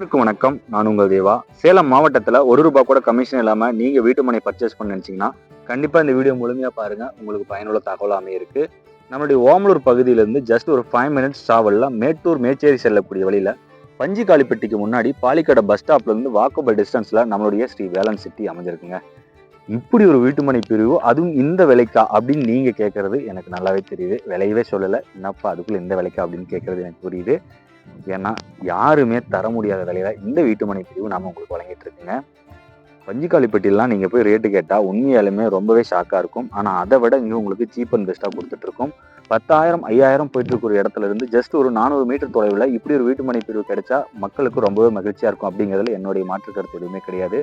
அனைவருக்கும் வணக்கம். நான் உங்கள் தேவா. சேலம் மாவட்டத்தில் ஒரு ரூபா கூட கமிஷன் இல்லாமல் நீங்கள் வீட்டு மனை பர்ச்சேஸ் பண்ண நினச்சிங்கன்னா கண்டிப்பாக இந்த வீடியோ முழுமையாக பாருங்கள் உங்களுக்கு பயனுள்ள தகவல் அமையிருக்கு நம்மளுடைய ஓமலூர் பகுதியிலேருந்து ஜஸ்ட் ஒரு ஃபைவ் மினிட்ஸ் ட்ராவலில் மேட்டூர் மேச்சேரி செல்லக்கூடிய வழியில் பஞ்சிக்காளிப்பட்டிக்கு முன்னாடி பாலிக்கடை பஸ் ஸ்டாப்லேருந்து வாக்கபிள் டிஸ்டன்ஸில் நம்மளுடைய ஸ்ரீ வேலன் சிட்டி அமைஞ்சிருக்குங்க. இப்படி ஒரு வீட்டுமனை பிரிவு அதுவும் இந்த விலைக்கா அப்படின்னு நீங்கள் கேட்குறது எனக்கு நல்லாவே தெரியுது. விலையவே சொல்லலை. என்னப்பா அதுக்குள்ளே இந்த விலைக்கா அப்படின்னு கேட்குறது எனக்கு புரியுது. ஏன்னா யாருமே தர முடியாத விலையில இந்த வீட்டுமனை பிரிவு நாம உங்களுக்கு வழங்கிட்டு இருக்குங்க. பஞ்சிக்காளிப்பட்டிலாம் நீங்கள் போய் ரேட்டு கேட்டால் உண்மையாலுமே ரொம்பவே ஷாக்காக இருக்கும். ஆனால் அதை விட இங்கே உங்களுக்கு சீப் அண்ட் பெஸ்ட்டாக கொடுத்துட்ருக்கோம் பத்தாயிரம் ஐயாயிரம் போயிட்டு இருக்கிற இடத்துல இருந்து ஜஸ்ட் ஒரு நானூறு மீட்டர் தொலைவில் இப்படி ஒரு வீட்டுமனை பிரிவு கிடைச்சா மக்களுக்கு ரொம்பவே மகிழ்ச்சியாக இருக்கும் அப்படிங்கிறதுல என்னுடைய மாற்று கருத்து எதுவுமே கிடையாது.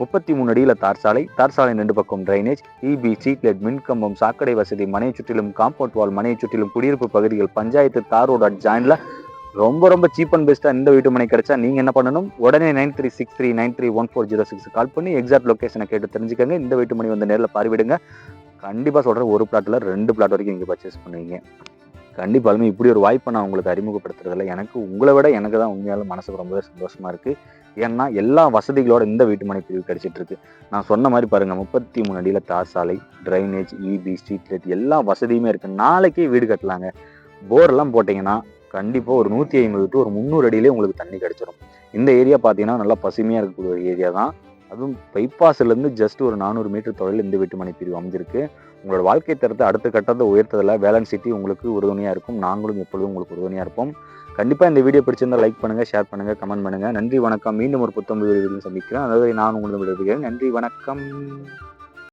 முப்பத்தி மூணு அடியில் தார் சாலை தார் சாலை ரெண்டு பக்கம் டிரைனேஜ் இபி சீட்லெட் மின்கம்பம் சாக்கடை வசதி மனையை சுற்றிலும் காம்பவுண்ட் வால் மனையை சுற்றிலும் குடியிருப்பு பகுதிகள் பஞ்சாயத்து தார் ரோடு அட் ஜாயின்ல ரொம்ப ரொம்ப சீப் அண்ட் பெஸ்ட்டாக இந்த வீட்டு மனை கிடைச்சா நீங்கள் என்ன பண்ணணும்? உடனே nine three six three nine three one four zero six call பண்ணி எக்ஸாக்ட் லொக்கேஷனை கேட்டு தெரிஞ்சுக்கங்க. இந்த வீட்டு மணி வந்து நேரில் பார்வையிடுங்க. கண்டிப்பாக சொல்கிற ஒரு பிளாட்டில் ரெண்டு பிளாட் வரைக்கும் இங்கே பர்ச்சேஸ் பண்ணுவீங்க. கண்டிப்பாலுமே இப்படி ஒரு வாய்ப்பை நான் உங்களுக்கு அறிமுகப்படுத்துறதில்ல. எனக்கு உங்களை விட எனக்கு தான் உண்மையாலும் மனசுக்கு ரொம்பவே சந்தோஷமாக இருக்குது ஏன்னா எல்லா வசதிகளோட இந்த வீட்டு மனை பிரிவு கிடைச்சிட்டு இருக்கு நான் சொன்ன மாதிரி பாருங்க முப்பத்தி மூணு அடியில் தார் சாலை டிரைனேஜ் இபி ஸ்ட்ரீட் லைட் எல்லா வசதியுமே இருக்கு. நாளைக்கே வீடு கட்டலாங்க. போர்லாம் போட்டிங்கன்னா கண்டிப்பாக ஒரு நூற்றி ஐம்பது டு ஒரு முந்நூறு அடியிலே உங்களுக்கு தண்ணி கிடைச்சிரும். இந்த ஏரியா பார்த்தீங்கன்னா நல்லா பசுமையாக இருக்கக்கூடிய ஒரு ஏரியா தான். அதுவும் பைபாஸ்லேருந்து ஜஸ்ட் ஒரு நானூறு மீட்டர் தொலைவில் இந்த வீட்டு பிரிவு அமைஞ்சிருக்கு. உங்களோட வாழ்க்கை தரத்தை அடுத்த கட்டத்தை உயர்த்ததில் வேலன் சிட்டி உங்களுக்கு உறுதுணையாக இருக்கும். நாங்களும் எப்பொழுதும் உங்களுக்கு உறுதுணையாக இருப்போம். கண்டிப்பாக இந்த வீடியோ பிடிச்சிருந்தால் லைக் பண்ணுங்கள் ஷேர் பண்ணுங்கள் கமெண்ட் பண்ணுங்கள் நன்றி வணக்கம். மீண்டும் ஒரு புத்தம் வீடியோ சந்திக்கிறேன். அதாவது நான் உங்களுக்கு விடுகிறேன் நன்றி வணக்கம்.